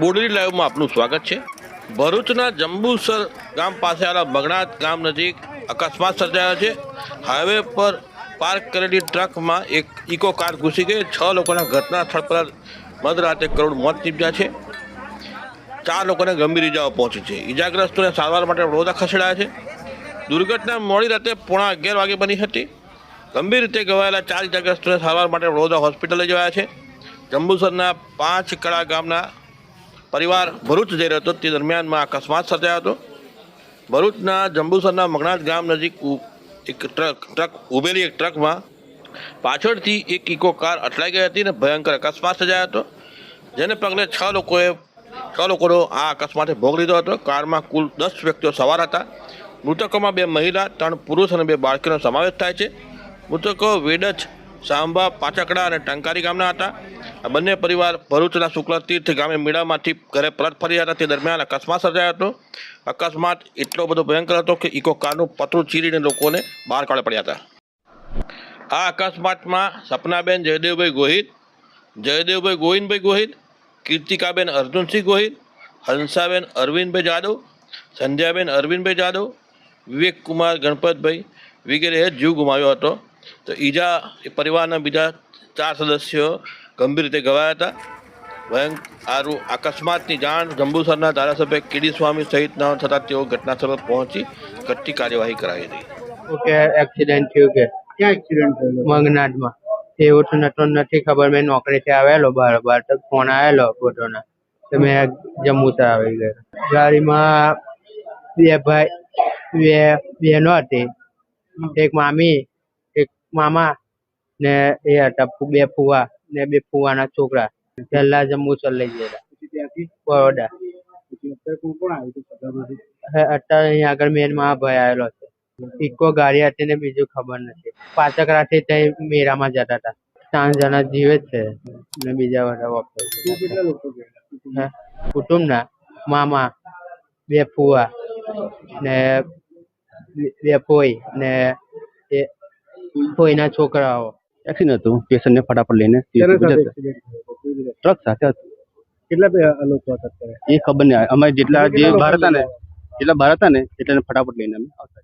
બોડેલી લાઈવમાં આપનું સ્વાગત છે. ભરૂચના જંબુસર ગામ પાસે આવેલા બગડાત ગામ નજીક અકસ્માત સર્જાયો છે. હાઈવે પર પાર્ક કરેલી ટ્રકમાં એક ઇકો કાર ઘૂસી ગઈ. છ લોકોના ઘટના સ્થળ પર મધરાતે કરોડ મોત નીપજ્યા છે. ચાર લોકોને ગંભીર ઇજાઓ પહોંચી છે. ઇજાગ્રસ્તોને સારવાર માટે વડોદરા ખસેડાયા છે. દુર્ઘટના મોડી રાતે પોણા અગિયાર વાગે બની હતી. ગંભીર રીતે ઘવાયેલા ચાર ઇજાગ્રસ્તોને સારવાર માટે વડોદરા હોસ્પિટલે જવાયા છે. જંબુસરના પાંચ કળા ગામના પરિવાર ભરૂચ જઈ રહ્યો હતો. તે દરમિયાનમાં અકસ્માત સર્જાયો હતો. ભરૂચના જંબુસરના મગનાથ ગામ નજીક એક ટ્રક ટ્રક ઉભેલી એક ટ્રકમાં પાછળથી એક ઇકો કાર અથડાઈ ગઈ હતી અને ભયંકર અકસ્માત સર્જાયો હતો. જેને પગલે છ લોકોએ, છ લોકોનો આ અકસ્માતે ભોગ લીધો હતો. કારમાં કુલ દસ વ્યક્તિઓ સવાર હતા. મૃતકોમાં બે મહિલા, ત્રણ પુરુષ અને બે બાળકીનો સમાવેશ થાય છે. મૃતકો વેડજ સાંભા પાચકડા અને ટંકારી ગામના હતા. આ બંને પરિવાર ભરૂચના શુક્લ તીર્થ ગામે મેળામાંથી ઘરે પરત ફર્યા હતા. તે દરમિયાન અકસ્માત સર્જાયો હતો. અકસ્માત એટલો બધો ભયંકર હતો કે ઇકો કારનું પતરું ચીરીને લોકોને બહાર કાઢવા પડ્યા હતા. આ અકસ્માતમાં સપનાબેન જયદેવભાઈ ગોહિલ, જયદેવભાઈ ગોવિંદભાઈ ગોહિલ, કીર્તિકાબેન અર્જુનસિંહ ગોહિલ, હંસાબેન અરવિંદભાઈ જાદવ, સંધ્યાબેન અરવિંદભાઈ જાદવ, વિવેકકુમાર ગણપતભાઈ વગેરેએ જીવ ગુમાવ્યો હતો. તો ઈજા એ પરિવારના બીજા ચાર સદસ્યો ગંભીર રીતે ઘવાયા હતા. ભયંક આરું અકસ્માતની જાણ જંબુસરના ધારાસભ્ય કેડી સ્વામી સહિતના થતાં તેઓ ઘટનાસ્થળ પર પહોંચી ઘટતી કાર્યવાહી કરાવી હતી. ઓકે એક્સિડન્ટ થયું કે? ક્યાં એક્સિડન્ટ થયો? મંગનાડમાં. એવું તો નતો નથી ખબર મેં નોકરીથી આવેલો બાર બાર તો ફોન આવેલો ફોટોના તો મેં જમ્મુસર આવી ગયો. ગાડીમાં બે ભાઈ બે બહેનો હતી. એક મામી મામા ને એ હતા બે ફુવા ને બે ફુવાના છોકરા. પહેલા જંબુસર લઈ ગયેલા. બરોડા. અત્યારે કોણ કોણ આવ્યું હતું સગામાંથી હે, અત્યારે અહીંયા આગળ મેનમાં ભાઈ આવેલો છે. ઇકો ગાડી હતી ને બીજું ખબર નથી. પાચકરાથી ત્યાં મેરામાં જતા હતા. ત્રણ જણા જીવે છે. ને બીજા બધા વાપરે કુટુંબ ના કુટુંબના. મામા બે ફુવા ને બે- ફોઈ ને ફોઈના છોકરાઓ. એક્સિડન્ટ હતું. પેશન્ટને ફટાફટ લઈને? ટ્રક સાથે હતું? કેટલા લોકો હતા એ ખબર નહીં. અમે જેટલા જે બહાર હતા ને જેટલા બહાર હતા ને એટલાને ફટાફટ લઈને અમે આવતા.